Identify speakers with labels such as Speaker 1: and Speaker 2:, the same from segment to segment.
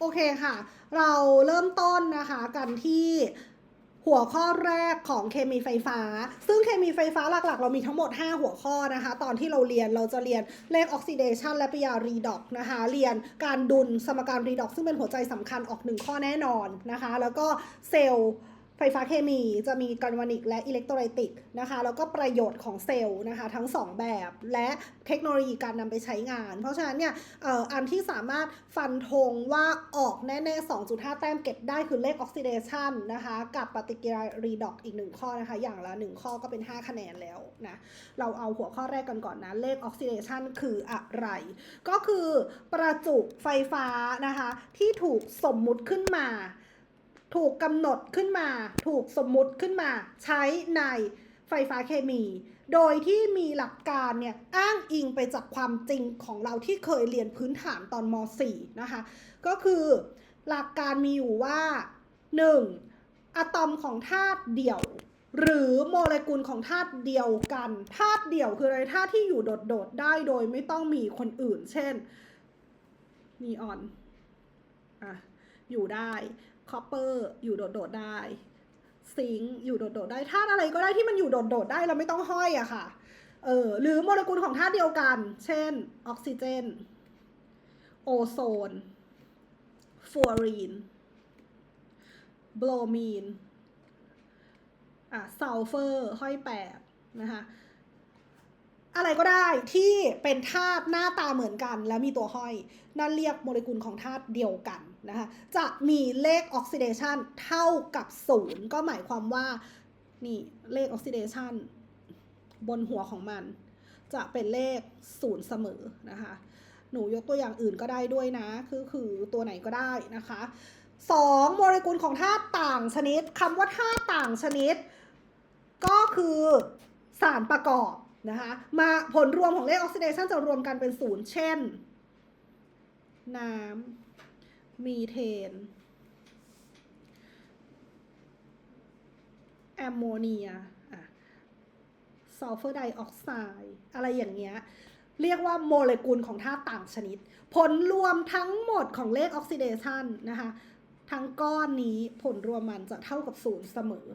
Speaker 1: โอเคค่ะ เราเริ่มต้นนะคะกันที่หัวข้อแรกของเคมีไฟฟ้า ซึ่งเคมีไฟฟ้าหลักๆ เรามีทั้งหมด 5 หัวข้อนะคะ ตอนที่เราเรียนเราจะเรียนเลขออกซิเดชันและปฏิกิริยารีดอกนะคะ เรียนการดุลสมการรีดอกซึ่งเป็นหัวใจสำคัญออกหนึ่งข้อแน่นอนนะคะ แล้วก็เซลล์ ไฟฟ้าเคมีจะมีกัลวานิกและอิเล็กโทรไลติกนะคะแล้วก็ประโยชน์ของเซลล์นะคะทั้ง 2 แบบและเทคโนโลยีการนำไปใช้งาน เพราะฉะนั้นเนี่ยอ,อ,อันที่สามารถฟันธงว่าออกแน่ๆ 2.5 แต้มเก็บได้คือเลขออกซิเดชันนะคะกับปฏิกิริยารีดอกอีก 1 ข้อนะคะอย่างละ 1 ข้อก็เป็น 5 คะแนนแล้วนะเราเอาหัวข้อแรกกันก่อนนะเลขออกซิเดชันคืออะไร ก็คือประจุไฟฟ้านะคะที่ถูกสมมุติขึ้นมา ถูกกำหนดขึ้นมา ถูกสมมุติขึ้นมา ใช้ในไฟฟ้าเคมี โดยที่มีหลักการเนี่ยอ้างอิงไปจากความจริงของเราที่เคยเรียนพื้นฐานตอนม .4 นะคะ ก็คือหลักการมีอยู่ว่า 1. อะตอมของธาตุเดี่ยว หรือโมเลกุลของธาตุเดียวกันธาตุเดี่ยวคืออะไรธาตุที่อยู่โดดๆได้โดยไม่ต้องมีคนอื่น เช่นนีออนอะอยู่ได้ คอปเปอร์อยู่โดดๆได้ ซิงค์อยู่โดดๆได้ธาตุอะไรก็ได้ที่มันอยู่โดดๆได้เราไม่ต้องห้อยอะค่ะ เออหรือโมเลกุลของธาตุเดียวกัน เช่น ออกซิเจน โอโซนฟลูออรีนโบรมีนอะซัลเฟอร์ห้อยแปดนะคะอะไรก็ได้ที่เป็นธาตุหน้าตาเหมือนกัน แล้วมีตัวห้อย นั่นเรียกโมเลกุลของธาตุเดียวกัน นะคะจะมีเลขออกซิเดชันเท่ากับศูนย์ก็หมายความว่านี่เลขออกซิเดชันบนหัวของมัน จะเป็นเลขศูนย์เสมอนะคะ หนูยกตัวอย่างอื่นก็ได้ด้วยนะ คือคือตัวไหนก็ได้นะคะสองโมเลกุลของธาตุต่างชนิดคำว่าธาตุต่างชนิด ก็คือสารประกอบนะคะมาผลรวมของเลขออกซิเดชันจะรวมกันเป็นศูนย์เช่น น้ำ มีเทน แอมโมเนียอะซัลเฟอร์ไดออกไซด์อะไรอย่างเงี้ย เรียกว่าโมเลกุลของธาตุต่างชนิด ผลรวมทั้งหมดของเลขออกซิเดชันนะคะ ทั้งก้อนนี้ผลรวมมันจะเท่ากับศูนย์เสมอ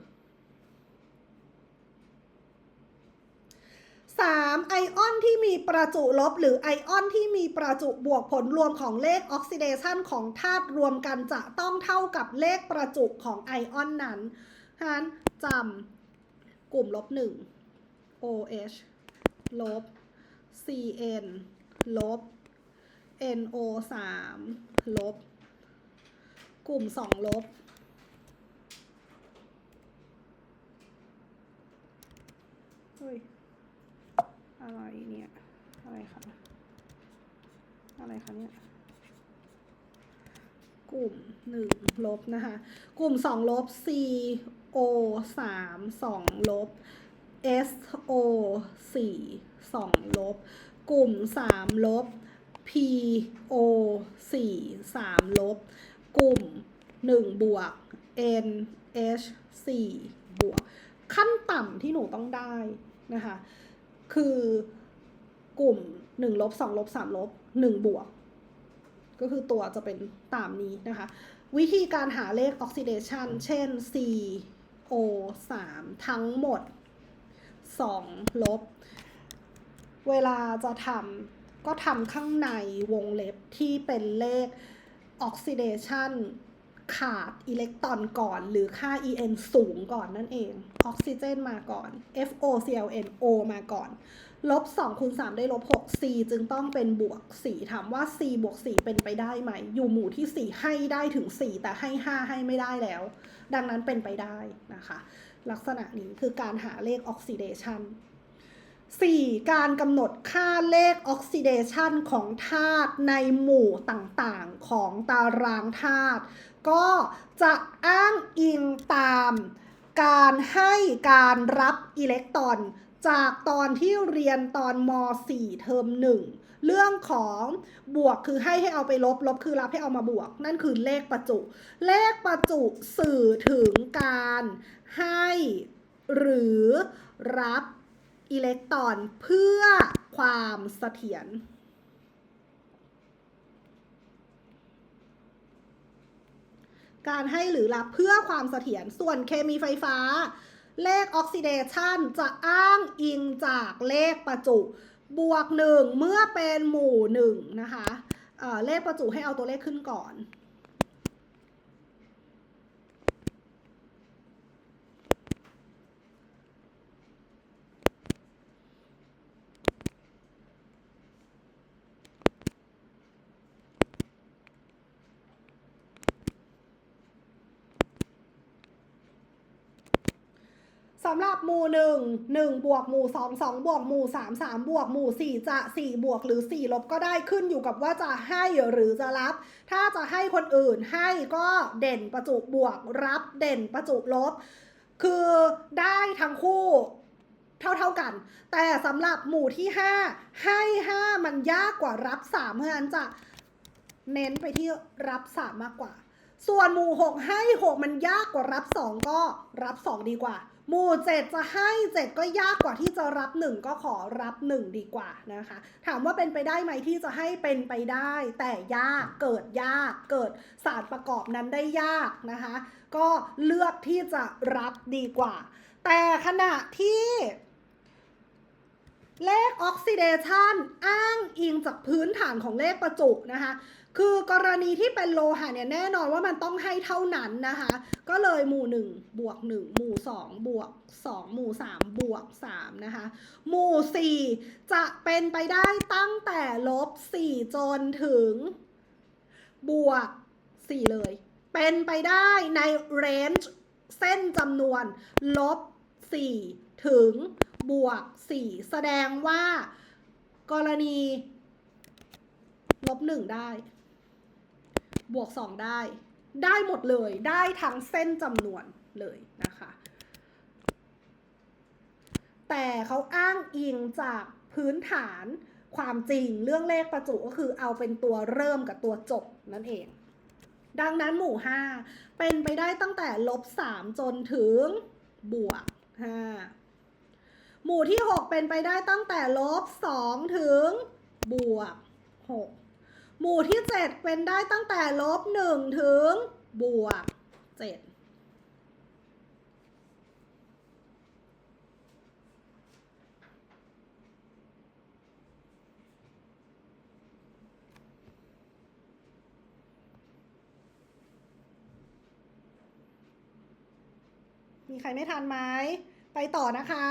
Speaker 1: 3. ไอออนที่มีประจุลบ หรือไอออนที่มีประจุบวกผลรวมของเลขออกซิเดชันของธาตุรวมกันจะต้องเท่ากับเลขประจุของไอออนนั้นฉะนั้นจำกลุ่มลบ 1 OH ลบ CN ลบ NO 3 ลบ กลุ่ม 2 ลบเฮ้ย อะไรเนี่ย อะไรคะอะไรคะเนี่ยกลุ่มหนึ่งลบนะคะ กลุ่มสองลบ C O สามสองลบ S O สี่สองลบ กลุ่มสามลบ P O สี่สามลบ กลุ่มหนึ่งบวก N H สี่บวก ขั้นต่ำที่หนูต้องได้นะคะ คือกลุ่ม1ลบ2ลบ3ลบ1บวก ก็คือตัวจะเป็นตามนี้นะคะ วิธีการหาเลขออกซิเดชันเช่น C O 3ทั้งหมด 2 ลบ เวลาจะทำก็ทำข้างในวงเล็บที่เป็นเลขออกซิเดชัน ขาดอิเล็กตรอนก่อน หรือค่า En สูงก่อนนั่นเอง ออกซิเจนมาก่อน FOClN O มาก่อน ลบ2คูณ3ได้ลบ6 C จึงต้องเป็นบวก 4 ถามว่า C บวก 4 เป็นไปได้ไหม อยู่หมู่ที่ 4 ให้ได้ถึง 4 แต่ให้ 5 ให้ไม่ได้แล้ว ดังนั้นเป็นไปได้นะคะ ลักษณะนี้คือการหาเลขออกซิเดชัน 4. การกำหนดค่าเลขออกซิเดชันของธาตุในหมู่ต่างๆ ของตารางธาตุก็จะอ้างอิงตามการให้การรับอิเล็กตรอน จากตอนที่เรียนตอนม .4 เทอม 1 เรื่องของบวกคือให้ให้เอาไปลบ ลบคือรับให้เอามาบวก นั่นคือเลขประจุ เลขประจุสื่อถึงการให้หรือรับ อิเล็กตรอนเพื่อความเสถียรการให้หรือรับเพื่อความเสถียรส่วนเคมีไฟฟ้า เลขออกซิเดชันจะอ้างอิงจากเลขประจุ บวกหนึ่งเมื่อเป็นหมู่หนึ่งนะคะเเลขประจุให้เอาตัวเลขขึ้นก่อน สำหรับหมู่หนึ่งหนึ่งบวกหมู่สองสองบวกหมู่สามสามบวกหมู่สี่จะสี่บวกหรือสี่ลบก็ได้ขึ้นอยู่กับว่าจะให้หรือจะรับ ถ้าจะให้คนอื่นให้ก็เด่นประจุบวกรับเด่นประจุลบ คือได้ทั้งคู่เท่าเท่าๆกัน แต่สำหรับหมู่ที่ห้าให้ห้ามันยากกว่ารับสามเพราะฉะนั้นจะเน้นไปที่รับสามมากกว่า ส่วนหมู่หกให้หกมันยากกว่ารับสองก็รับสองดีกว่า หมู่เจ็ดจะให้เจ็ดก็ยากกว่าที่จะรับหนึ่งก็ขอรับหนึ่งดีกว่านะคะ ถามว่าเป็นไปได้ไหมที่จะให้เป็นไปได้ แต่ยากเกิดยากเกิดศาสตร์ประกอบนั้นได้ยากนะคะ ก็เลือกที่จะรับดีกว่า แต่ขณะที่เลขออกซิเดชันอ้างอิงจากพื้นฐานของเลขประจุนะคะ คือกรณีที่เป็นโลหะเนี่ยแน่นอนว่ามันต้องให้เท่านั้นนะคะ ก็เลยหมู่ 1 บวก 1 หมู่ 2 บวก 2 หมู่ 3 บวก 3 นะคะ หมู่ 4 จะเป็นไปได้ตั้งแต่ลบ 4 จนถึง บวก 4 เลย เป็นไปได้ในเรนจ์เส้นจำนวน ลบ 4 ถึงบวก 4 แสดงว่ากรณีลบ 1 ได้ บวก 2 ได้ ได้หมดเลยได้ทั้งเส้นจำนวนเลยนะคะ แต่เขาอ้างอิงจากพื้นฐานความจริงเรื่องเลขประจุก็คือเอาเป็นตัวเริ่มกับตัวจบนั่นเอง ดังนั้นหมู่ 5 เป็นไปได้ตั้งแต่ลบ 3 จนถึงบวก 5 หมู่ที่ 6 เป็นไปได้ตั้งแต่ลบ 2 ถึงบวก 6 หมู่ที่ 7 เป็นได้ตั้งแต่ลบ1ถึงบวก7มีใครไม่ทันไหม ไปต่อนะคะ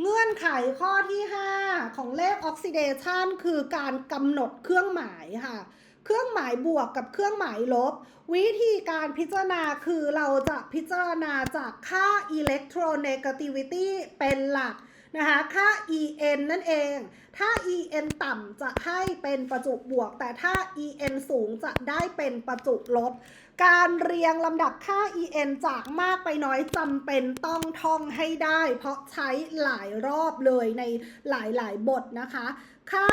Speaker 1: เงื่อนไขข้อที่ 5 ของเลขออกซิเดชันคือการกำหนดเครื่องหมายค่ะ เครื่องหมายบวกกับเครื่องหมายลบ วิธีการพิจารณาคือเราจะพิจารณาจากค่า electronegativity เป็นหลักนะคะค่า en นั่นเอง ถ้า en ต่ำจะให้เป็นประจุบวก แต่ถ้า en สูงจะได้เป็นประจุลบ การเรียงลำดับค่า en จากมากไปน้อยจำเป็นต้องท่องให้ได้ เพราะใช้หลายรอบเลยในหลายๆ บทนะคะ ค่า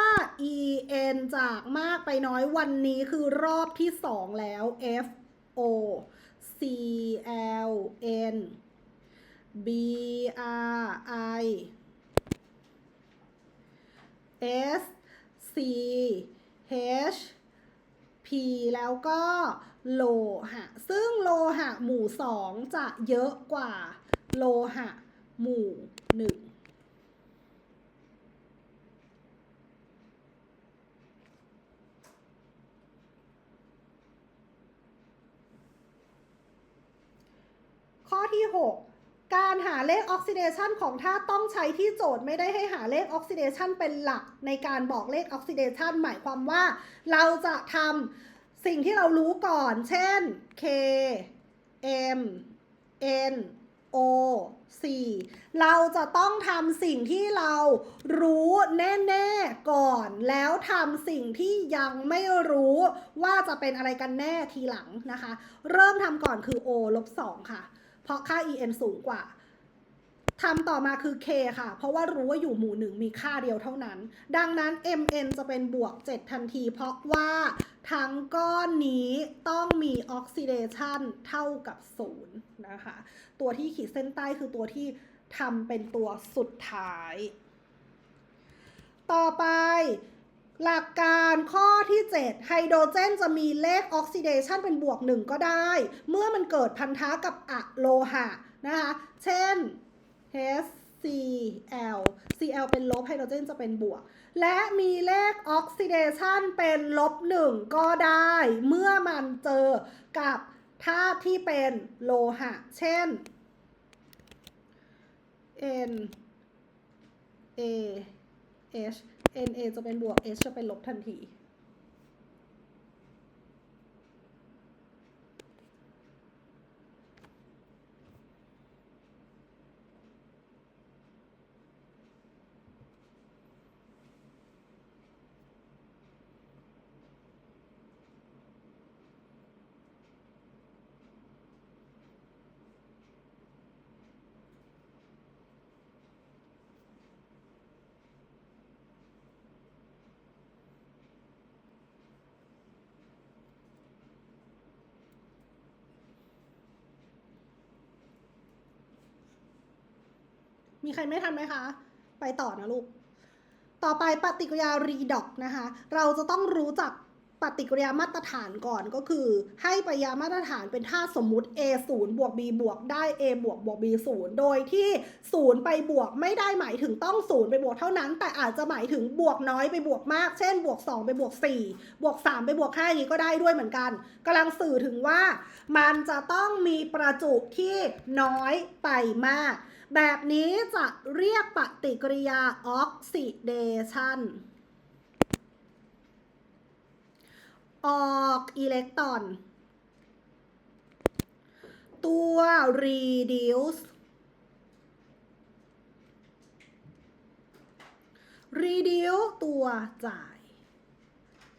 Speaker 1: en จากมากไปน้อยวันนี้คือรอบที่ 2 แล้ว f o c l n b r i s c h p แล้วก็ โลหะ ซึ่งโลหะหมู่ 2 จะเยอะกว่าโลหะหมู่ 1ข้อที่ 6 การหาเลขออกซิเดชันของธาตุต้องใช้ที่โจทย์ไม่ได้ให้หาเลขออกซิเดชันเป็นหลักในการบอกเลขออกซิเดชันหมายความว่าเราจะทำ สิ่งที่เรารู้ก่อน เช่น K M N O C เราจะต้องทำสิ่งที่เรารู้แน่ๆก่อน แล้วทำสิ่งที่ยังไม่รู้ว่าจะเป็นอะไรกันแน่ทีหลังนะคะ เริ่มทำก่อนคือ O ลบ2ค่ะ เพราะค่า en สูงกว่าทำต่อมาคือ k ค่ะ เพราะว่ารู้ว่าอยู่หมู่หนึ่งมีค่าเดียวเท่านั้น ดังนั้น mn จะเป็นบวก 7 ทันที เพราะว่า ทั้งก้อนนี้ต้องมีออกซิเดชันเท่ากับ0นย์นะคะ ตัวที่ขีดเส้นใต้คือตัวที่ทำเป็นตัวสุดท้าย ต่อไปหลักการข้อที่ 7 ไฮโดรเจนจะมีเลขออกซิเดชันเป็นบวก 1 ก็ได้ เมื่อมันเกิดพันธะกับอะโลหะนะคะ เช่น H Cl เป็นลบไฮโดรเจนจะเป็นบวก และมีเลขออกซิเดชันเป็นลบ1ก็ได้ เมื่อมันเจอกับธาตุที่เป็นโลหะ เช่น N A H N A จะเป็นบวก H จะเป็นลบทันที มีใครไม่ทันไหมคะ ไปต่อนะลูก ต่อไปปฏิกิริยารีดอกนะคะ เราจะต้องรู้จักปฏิกิริยามาตรฐานก่อนก็คือ ให้ปฏิกิริยามาตรฐานเป็นท่าสมมุติ a 0บวก b บวกได้ a บวกบวก b 0โดยที่ 0 ไปบวกไม่ได้หมายถึงต้อง 0 ไปบวกเท่านั้น แต่อาจจะหมายถึงบวกน้อยไปบวกมาก เช่น บวก 2 ไปบวก 4 บวก 3 ไปบวก5อย่างนี้ก็ได้ด้วยเหมือนกันกำลังสื่อถึงว่า มันจะต้องมีประจุที่น้อยไปมาก แบบนี้จะเรียกปฏิกิริยาออกซิเดชันออกอิเล็กตรอน ตัว reduce reduce ตัวจ่าย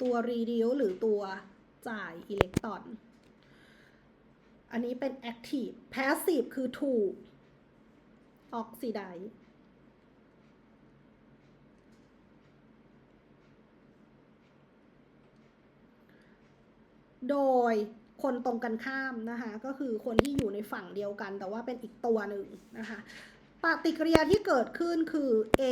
Speaker 1: ตัว reduce หรือตัวจ่ายอิเล็กตรอน อันนี้เป็น active passive คือถูก ออกซิไดซ์โดยคนตรงกันข้ามนะคะ ก็คือคนที่อยู่ในฝั่งเดียวกัน แต่ว่าเป็นอีกตัวหนึ่งนะคะปฏิกิริยาที่เกิดขึ้นคือ A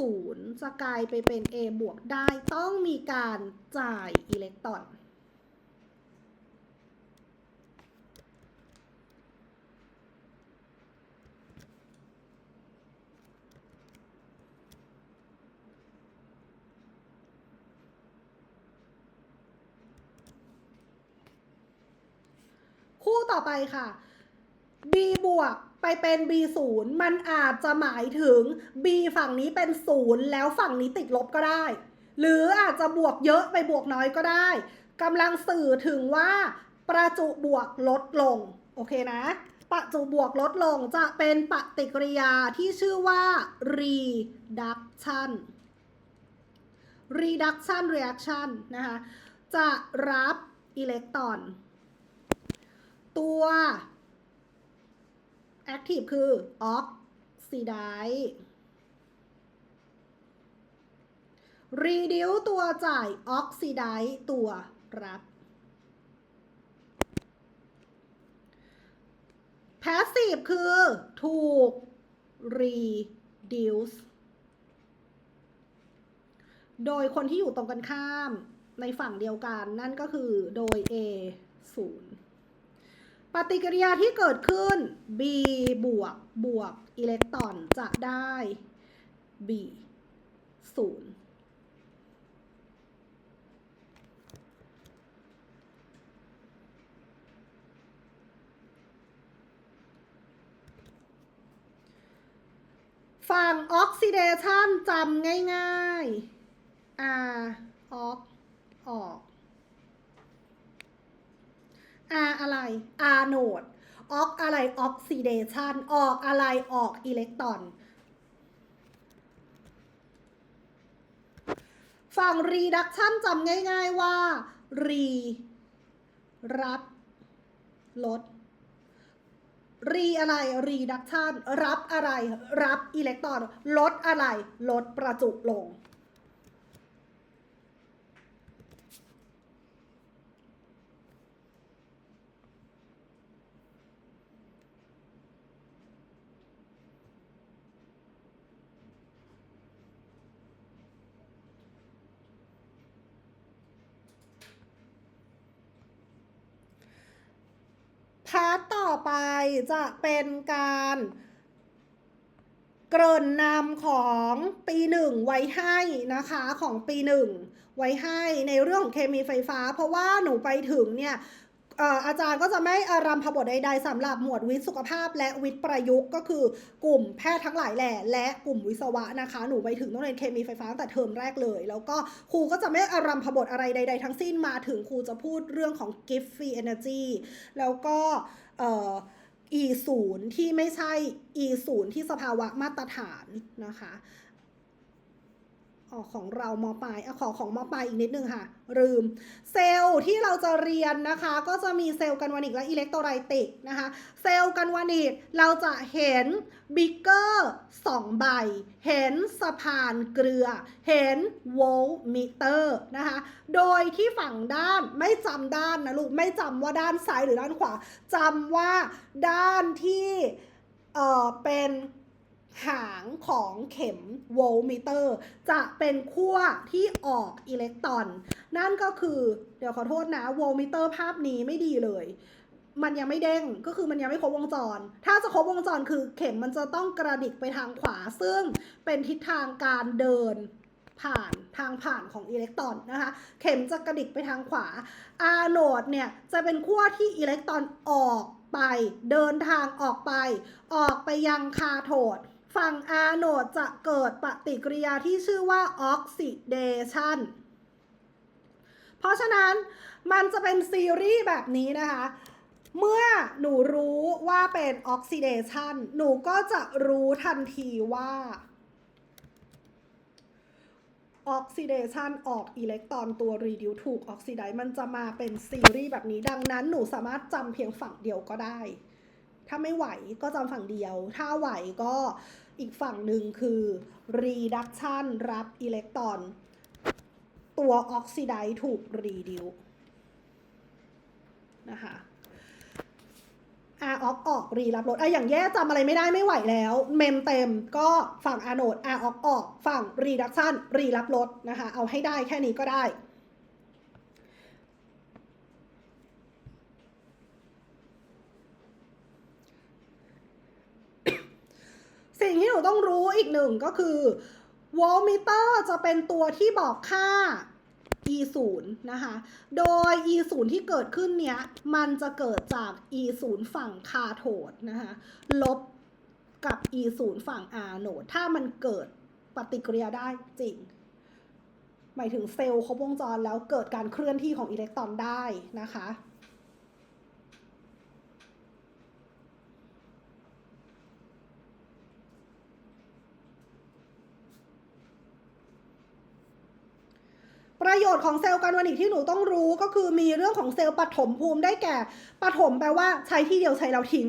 Speaker 1: 0 จะกลายไปเป็น A บวกได้ ต้องมีการจ่ายอิเล็กตรอน คู่ ต่อไปค่ะ b บวกไปเป็น b ศูนย์มันอาจจะหมายถึง b ฝั่งนี้เป็นศูนย์แล้วฝั่งนี้ติดลบก็ได้ หรืออาจจะบวกเยอะไปบวกน้อยก็ได้กำลังสื่อถึงว่าประจุบวกลดลง โอเคนะ ประจุบวกลดลงจะเป็นปฏิกิริยาที่ชื่อว่า reduction reduction reaction นะคะ จะรับอิเล็กตรอน ตัว active คือ oxidize reduce ตัวจ่าย oxidize ตัวรับ passive คือถูก reduce โดยคนที่อยู่ตรงกันข้ามในฝั่งเดียวกันนั่นก็คือโดย A 0 ปฏิกิริยาที่เกิดขึ้น B บวกบวกอิเล็กตรอนจะได้ B 0ฝั่งออกซิเดชันจำง่ายๆ R ออกออก R อะไร R โนดออกอะไรออกซิเดชันออกอะไรออกอิเล็กตรอน ฝั่ง reduction จำง่ายๆว่า re รับลดรีอะไร reduction รับอะไรรับอิเล็กตรอน ลดอะไร ลดประจุลง ไป จะเป็นการเกริ่นนำของปีหนึ่งไว้ให้นะคะของปีหนึ่งไว้ให้ในเรื่องของเคมีไฟฟ้า เพราะว่าหนูไปถึงเนี่ยอาจารย์ก็จะไม่อารัมพบทใดๆสำหรับหมวดวิทย์สุขภาพ และวิทย์ประยุกต์ก็คือกลุ่มแพทย์ทั้งหลายแหล่และกลุ่มวิศวะนะคะ หนูไปถึงต้องเรียนเคมีไฟฟ้าตั้งแต่เทอมแรกเลย แล้วก็ครูก็จะไม่อารัมพบทอะไรใด ๆ ทั้งสิ้นมาถึงครูจะพูดเรื่องของ gift free energy แล้วก็เอ่อ e 0ที่ไม่ใช่ e 0ที่สภาวะมาตรฐานนะคะ ออของเรามปลายอะขอของมปลายอีกนิดนึงค่ะ ลืม เซลล์ที่เราจะเรียนนะคะ ก็จะมีเซลล์กันวานิกและอิเล็กโทรไลติกนะคะ เซลล์กันวานิกเราจะเห็นบิ๊กเกอร์สองใบ เห็นสะพานเกลือ เห็นโวลต์มิเตอร์นะคะ โดยที่ฝั่งด้านไม่จำด้านนะลูก ไม่จำว่าด้านซ้ายหรือด้านขวาจำว่าด้านที่เอ่อเป็น หางของเข็มโวลต์มิเตอร์ จะเป็นขั้วที่ออกอิเล็กตรอน นั่นก็คือเดี๋ยวขอโทษนะโวลต์มิเตอร์ภาพนี้ไม่ดีเลย มันยังไม่เด้งก็คือมันยังไม่ครบวงจร ถ้าจะครบวงจรคือเข็มมันจะต้องกระดิกไปทางขวา ซึ่งเป็นทิศทางการเดินผ่านทางผ่านของอิเล็กตรอนนะคะ เข็มจะกระดิกไปทางขวาอาโนดเนี่ยจะเป็นขั้วที่อิเล็กตรอนออกไป เดินทางออกไป ออกไปยังคาโทด ฝั่งอาโนดจะเกิดปฏิกิริยาที่ชื่อว่าออกซิเดชันเพราะฉะนั้นมันจะเป็นซีรีส์แบบนี้นะคะ เมื่อหนูรู้ว่าเป็นออกซิเดชันหนูก็จะรู้ทันทีว่าออกซิเดชันออกอิเล็กตรอนตัวรีดิวถูกออกซิไดมันจะมาเป็นซีรีส์แบบนี้ ดังนั้นหนูสามารถจำเพียงฝั่งเดียวก็ได้ ถ้าไม่ไหวก็จำฝั่งเดียว ถ้าไหวก็ อีกฝั่งหนึ่งคือ reduction รับอิเล็กตรอน ตัวออกซิไดถูกรีดิวนะคะ R ออกออกรีรับรสอะอย่างแย่จำอะไรไม่ได้ไม่ไหวแล้ว เมมเต็มก็ฝั่ง R โนด R ออกออก ฝั่ง reduction รีรับรสนะคะ เอาให้ได้แค่นี้ก็ได้ สิ่งที่หนูต้องรู้อีกหนึ่งก็คือวอลมิเตอร์จะเป็นตัวที่บอกค่า e 0นะคะ โดย e 0ที่เกิดขึ้นเนี้ย มันจะเกิดจาก e 0ฝั่งคาโทดนะคะ ลบกับ e 0ฝั่ง r โนด ถ้ามันเกิดปฏิกิริยาได้จริง หมายถึงเซลล์ครบวงจรแล้วเกิดการเคลื่อนที่ของอิเล็กตรอนได้นะคะ ประโยชน์ของเซลล์กันวานิกที่หนูต้องรู้ก็คือมีเรื่องของเซลล์ปฐมภูมิได้แก่ปฐมแปลว่าใช้ที่เดียวใช้แล้วทิ้ง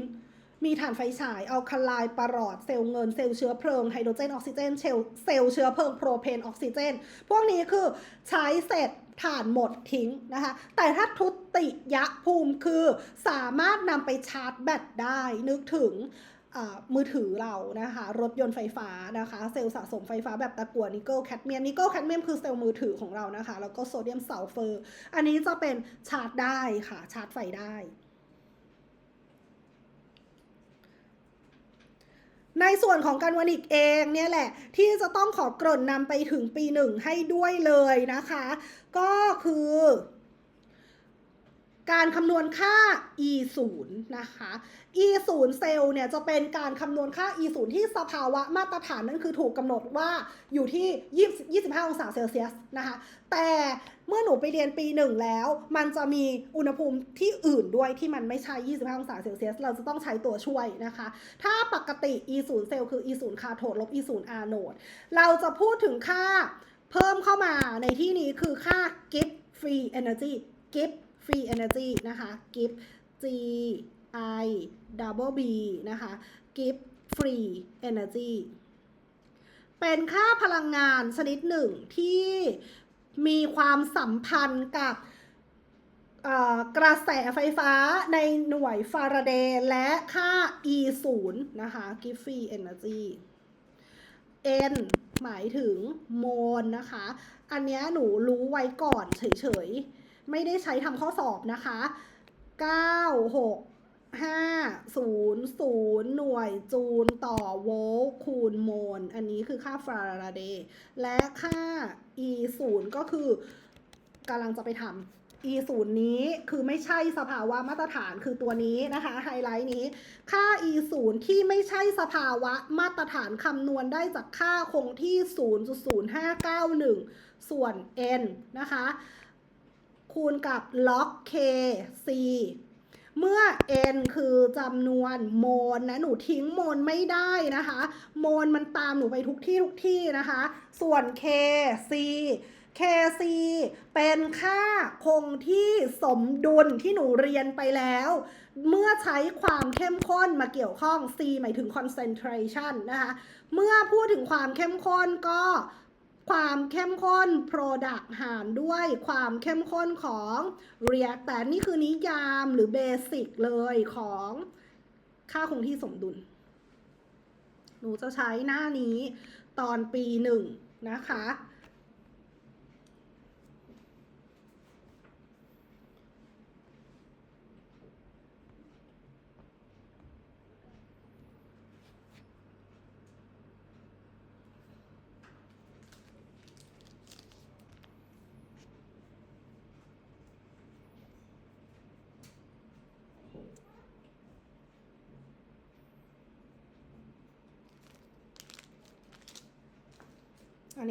Speaker 1: มีถ่านไฟฉายเอาคาลน์ปรอด เซลล์เงินเซลล์เชื้อเพลิงไฮโดรเจนออกซิเจนเซลล์เซลล์เชื้อเพลิงโปรเพนออกซิเจน พวกนี้คือใช้เสร็จถ่านหมดทิ้งนะคะ แต่ถ้าทุติยภูมิคือสามารถนำไปชาร์จแบตได้นึกถึง มือถือเรานะคะ รถยนต์ไฟฟ้านะคะ เซลล์สะสมไฟฟ้าแบบตะกั่วนิกเกิลแคดเมียมนิกเกิลแคดเมียมคือเซลล์มือถือของเรานะคะ แล้วก็โซเดียมซัลเฟอร์ อันนี้จะเป็นชาร์จได้ค่ะ ชาร์จไฟได้ในส่วนของการวานิกเองเนี่ยแหละ ที่จะต้องขอกร่นนำไปถึงปีหนึ่งให้ด้วยเลยนะคะ ก็คือ การคำนวณค่า e 0นะคะ e 0เซลล์เนี่ยจะเป็นการคำนวณค่า e 0ที่สภาวะมาตรฐานนั่นคือถูกกำหนดว่าอยู่ที่ 25 องศาเซลเซียสนะคะ แต่เมื่อหนูไปเรียนปีหนึ่งแล้ว มันจะมีอุณหภูมิที่อื่นด้วยที่มันไม่ใช่ 25 องศาเซลเซียส เราจะต้องใช้ตัวช่วยนะคะ ถ้าปกติ e 0เซลล์คือ e 0คาโทดลบ e 0 r โนด เราจะพูดถึงค่าเพิ่มเข้ามาในที่นี้คือค่า gift free energy gift free energy นะคะ gift g i double b นะคะ gift free energy เป็นค่าพลังงานชนิดหนึ่งที่มีความสัมพันธ์กับกระแสไฟฟ้าในหน่วยฟาราเดย์และค่า E 0นะคะ gift free energy N หมายถึงโมลนะคะ อันนี้หนูรู้ไว้ก่อนเฉยๆ ไม่ได้ใช้ทำข้อสอบนะคะ 9 6 500 หน่วยจูลต่อโวลต์คูณโมล อันนี้คือค่าฟาราเดย์และค่า E 0ก็คือกำลังจะไปทำ E 0นี้คือไม่ใช่สภาวะมาตรฐานคือตัวนี้นะคะ ไฮไลท์นี้ ค่า E 0ที่ไม่ใช่สภาวะมาตรฐานคำนวณได้จากค่าคงที่ 0.0591 ส่วน n นะคะ คูณกับ log k c เมื่อ n คือจำนวนโมลนะ หนูทิ้งโมลไม่ได้นะคะ โมลมันตามหนูไปทุกที่ทุกที่นะคะ ส่วน k c kc เป็นค่าคงที่สมดุลที่หนูเรียนไปแล้ว เมื่อใช้ความเข้มข้นมาเกี่ยวข้อง c หมายถึง concentration นะคะ เมื่อพูดถึงความเข้มข้นก็ ความเข้มข้น product หารด้วยความเข้มข้นของ React แต่นี่คือนิยามหรือ basic เลยของค่าคงที่สมดุล หนูจะใช้หน้านี้ตอนปีหนึ่งนะคะ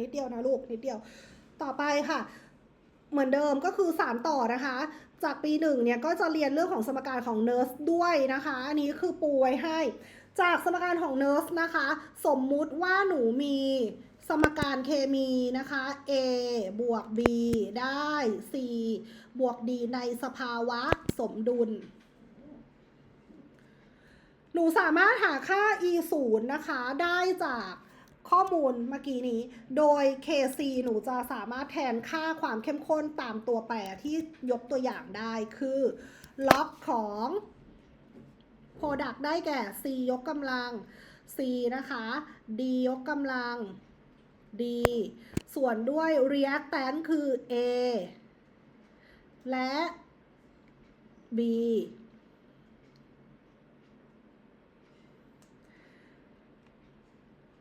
Speaker 1: ดเดียวนะลูกนิดเดียว ต่อไปค่ะ เหมือนเดิมก็คือสารต่อนะคะ จากปีหนึ่งเนี่ยก็จะเรียนเรื่องของสมการของเนิร์สด้วยนะคะ อันนี้คือปูไว้ให้ จากสมการของเนิร์สนะคะ สมมุติว่าหนูมีสมการเคมีนะคะ A บวก B ได้ C บวก D ในสภาวะสมดุล หนูสามารถหาค่า e 0นะคะ ได้จาก ข้อมูลเมื่อกี้นี้ โดย kc หนูจะสามารถแทนค่าความเข้มข้นตามตัวแปรที่ยกตัวอย่างได้คือล็อกของ product ได้แก่ c ยกกำลัง c นะคะ d ยกกำลัง d ส่วนด้วย reactant คือ a และ b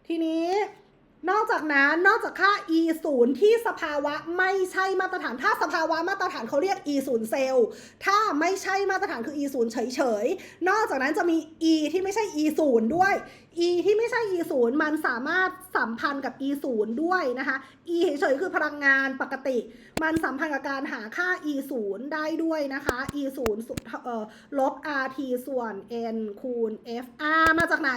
Speaker 1: ทีนี้ นอกจากนั้นนอกจากค่า e 0ที่สภาวะไม่ใช่มาตรฐาน ถ้าสภาวะมาตรฐานเขาเรียก e 0เซลล์ถ้าไม่ใช่มาตรฐานคือ e 0เฉยๆ นอกจากนั้นจะมี e ที่ไม่ใช่ e 0ด้วย e ที่ไม่ใช่ e 0มันสามารถสัมพันธ์กับ e 0ด้วยนะคะ e เฉยๆคือพลังงานปกติ มันสัมพันธ์กับการหาค่า e 0ได้ด้วยนะคะ e 0ลบ rt ส่วน n คูณ f r มาจากไหน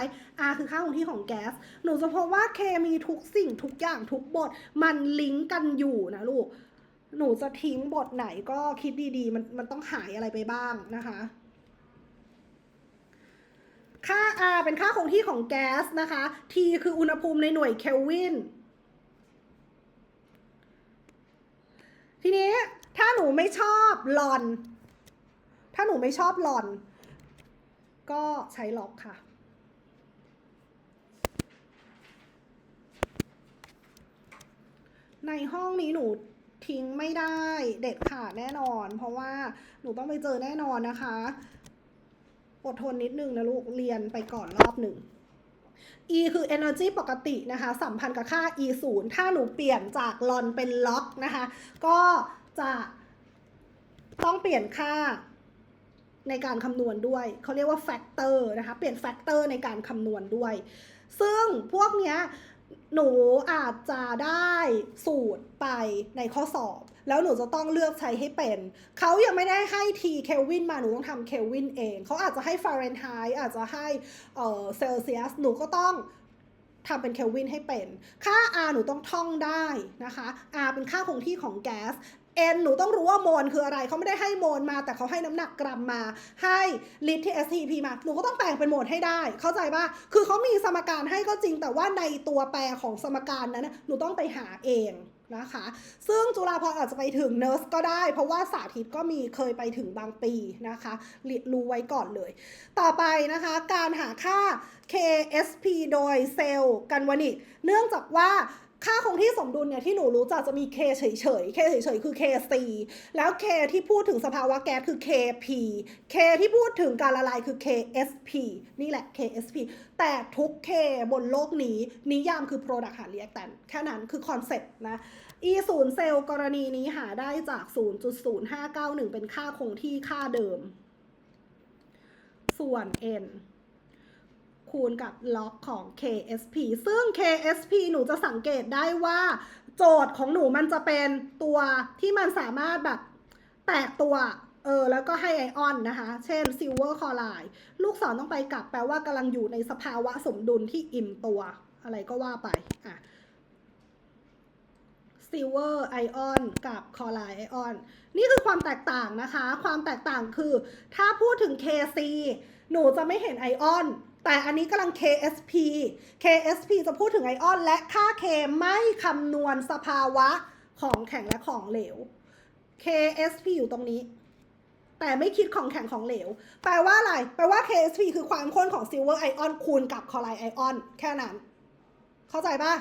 Speaker 1: r คือค่าคงที่ของแก๊ส หนูจะพบว่าเคมีทุกสิ่งทุกอย่างทุกบทมันลิงก์กันอยู่นะลูก หนูจะทิ้งบทไหนก็คิดดีๆ มันมันต้องหายอะไรไปบ้างนะคะค่า R เป็นค่าคงที่ของแก๊สนะคะ T คืออุณหภูมิในหน่วยเคลวิน ทีนี้ถ้าหนูไม่ชอบหลอน ถ้าหนูไม่ชอบหลอน ก็ใช้ล็อกค่ะ ในห้องนี้หนูทิ้งไม่ได้เด็ดขาดแน่นอน เพราะว่าหนูต้องไปเจอแน่นอนนะคะ อดทนนิดนึงนะลูกเรียนไปก่อนรอบหนึ่ง E คือ energy ปกตินะคะ สัมพันธ์กับค่า E 0ถ้าหนูเปลี่ยนจากลอนเป็นล็อกนะคะ ก็จะต้องเปลี่ยนค่าในการคำนวณด้วย เขาเรียกว่า factor นะคะ เปลี่ยน factor ในการคำนวณด้วย ซึ่งพวกเนี้ย หนูอาจจะได้สูตรไปในข้อสอบ แล้วหนูจะต้องเลือกใช้ให้เป็น เขายังไม่ได้ให้ทีเคลวินมาหนูต้องทำเคลวินเอง เขาอาจจะให้ฟาเรนไฮต์อาจจะให้เอ่อเซลเซียสหนูก็ต้องทำเป็นเคลวินให้เป็น ค่า R หนูต้องท่องได้นะคะ R เป็นค่าคงที่ของแก๊ส N หนูต้องรู้ว่าโมลคืออะไรเขาไม่ได้ให้โมลมา แต่เขาให้น้ำหนักกรัมมา ให้ลิตรที่ STP มา หนูก็ต้องแปลงเป็นโมลให้ได้ เข้าใจป่ะ คือเขามีสมการให้ก็จริง แต่ว่าในตัวแปรของสมการนั้นหนูต้องไปหาเองนะคะ ซึ่งจุฬาภรอาจจะไปถึงเนิร์สก็ได้ เพราะว่าสาธิตก็มีเคยไปถึงบางปีนะคะ รู้ไว้ก่อนเลย ต่อไปนะคะ การหาค่า KSP โดยเซลล์กันวนิกเนื่องจากว่า ค่าคงที่สมดุลเนี่ยที่หนูรู้จักจะมี K เฉยๆ K เฉยๆ คือ KC แล้ว K ที่พูดถึงสภาวะแก๊สคือ KP K ที่พูดถึงการละลายคือ KSP นี่แหละ KSP แต่ทุก K บนโลกนี้ นิยามคือ product หาร reactant แค่นั้นคือคอนเซ็ปต์นะ E ศูนย์เซลล์กรณีนี้หาได้จาก 0.0591 เป็นค่าคงที่ค่าเดิม ส่วน n คูณกับล็อกของ KSP ซึ่ง KSP หนูจะสังเกตได้ว่า โจทย์ของหนูมันจะเป็นตัวที่มันสามารถแบบแตกตัวเออแล้วก็ให้ไอออนนะคะ เช่นซิลเวอร์คอไลลูกศรต้องไปกลับแปลว่ากำลังอยู่ในสภาวะสมดุลที่อิ่มตัวอะไรก็ว่าไปอะซิลเวอร์ไอออนกับคอไลไอออนนี่คือความแตกต่างนะคะ ความแตกต่างคือ ถ้าพูดถึง KC หนูจะไม่เห็นไอออน แต่อันนี้กำลัง KSP KSP จะพูดถึงไอออน และค่า K ไม่คำนวณสภาวะของแข็งและของเหลว KSP อยู่ตรงนี้ แต่ไม่คิดของแข็งของเหลว แปลว่าอะไร แปลว่า KSP คือความข้นของซิลเวอร์ไอออนคูณกับคอไลไอออนแค่นั้น เข้าใจปะ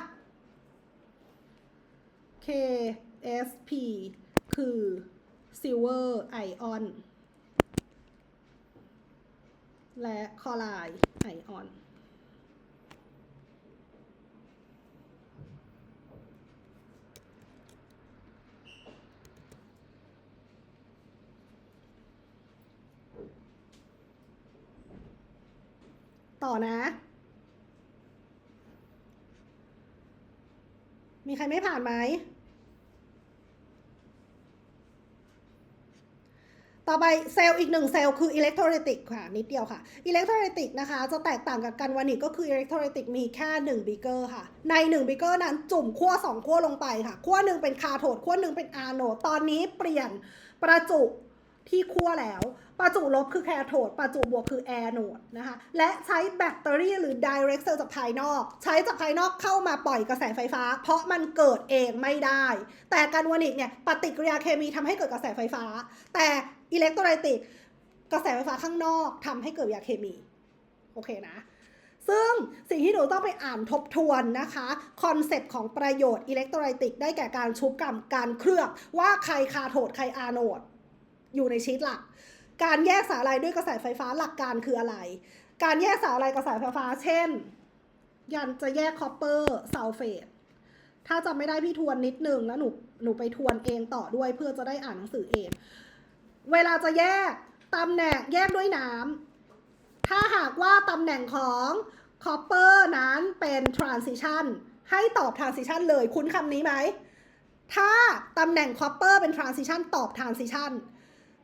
Speaker 1: KSP คือ Silver Ion และคอไลไอออน ต่อนะ มีใครไม่ผ่านไหม ต่อไปเซลล์อีกหนึ่งเซลล์คืออิเล็กโทรลิติกค่ะ นิดเดียวค่ะอิเล็กโทรลิติกนะคะ จะแตกต่างกับกันวานิกก็คืออิเล็กโทรลิติกมีแค่1บิเกอร์ค่ะ ใน1บิเกอร์นั้นจุ่มขั้ว2ขั้วลงไปค่ะขั้วหนึ่งเป็นคาโทดขั้วหนึ่งเป็นอาโนดตอนนี้เปลี่ยนประจุที่ขั้วแล้ว ประจุลบคือแคโทด ประจุบวกคือแอโนดนะคะ และใช้แบตเตอรี่หรือ direct cell จากภายนอก ใช้จากภายนอกเข้ามาปล่อยกระแสไฟฟ้า เพราะมันเกิดเองไม่ได้ แต่กันวานิกเนี่ยปฏิกิริยาเคมีทำให้เกิดกระแสไฟฟ้า แต่ อิเล็กโทรไลติกกระแสไฟฟ้าข้างนอกทำให้เกิดยาเคมี โอเคนะ ซึ่งสิ่งที่หนูต้องไปอ่านทบทวนนะคะคอนเซปต์ของประโยชน์อิเล็กโทรไลติกได้แก่การชุบกับการเคลือบว่าใครคาโทดใครอาโนด อยู่ในชีตหลัก การแยกสารอะไรด้วยกระแสไฟฟ้าหลักการคืออะไร การแยกสารอะไรกระแสไฟฟ้า เช่น ยันจะแยกคอปเปอร์ซัลเฟตถ้าจำไม่ได้พี่ทวนนิดนึงแล้วหนูหนูไปทวนเองต่อด้วยเพื่อจะได้อ่านหนังสือเอง เวลาจะแยกตำแหน่งแยกด้วยน้ำถ้าหากว่าตำแหน่งของคอปเปอร์นั้นเป็น transition ให้ตอบ transition เลยคุ้นคำนี้ไหม ถ้าตำแหน่งคอปเปอร์เป็น transition ตอบ transition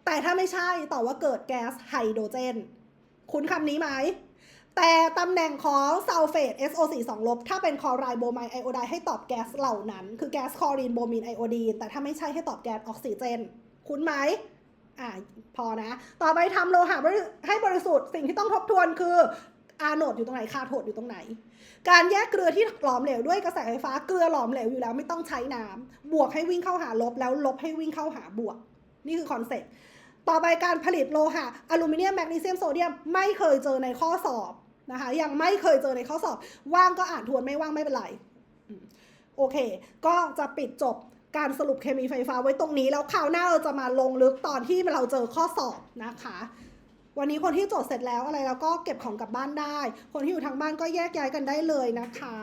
Speaker 1: แต่ถ้าไม่ใช่ตอบว่าเกิดแก๊สไฮโดรเจน คุ้นคำนี้ไหม แต่ตำแหน่งของซัลเฟต SO4 2ลบถ้าเป็นคลอไรด์โบไมด์ไอโอไดให้ตอบแก๊สเหล่านั้น คือแก๊สคลอรีนโบมีนไอโอดีนแต่ถ้าไม่ใช่ให้ตอบแก๊สออกซิเจน คุ้นไหม อ่าพอนะ ต่อไปทำโลหะให้บริสุทธิ์สิ่งที่ต้องทบทวนคืออาโนดอยู่ตรงไหนคาโทดอยู่ตรงไหน การแยกเกลือที่หลอมเหลวด้วยกระแสไฟฟ้าเกลือหลอมเหลวอยู่แล้วไม่ต้องใช้น้ำบวกให้วิ่งเข้าหาลบแล้วลบให้วิ่งเข้าหาบวก นี่คือคอนเซ็ปต์ต่อไปการผลิตโลหะอลูมิเนียมแมกนีเซียมโซเดียมไม่เคยเจอในข้อสอบนะคะยังไม่เคยเจอในข้อสอบ ว่างก็อ่านทวนไม่ว่างไม่เป็นไร โอเค ก็จะปิดจบ การสรุปเคมีไฟฟ้าไว้ตรงนี้ แล้วคราวหน้าเราจะมาลงลึกตอนที่เราเจอข้อสอบนะคะ วันนี้คนที่จดเสร็จแล้วอะไรแล้วก็เก็บของกลับบ้านได้ คนที่อยู่ทางบ้านก็แยกย้ายกันได้เลยนะคะ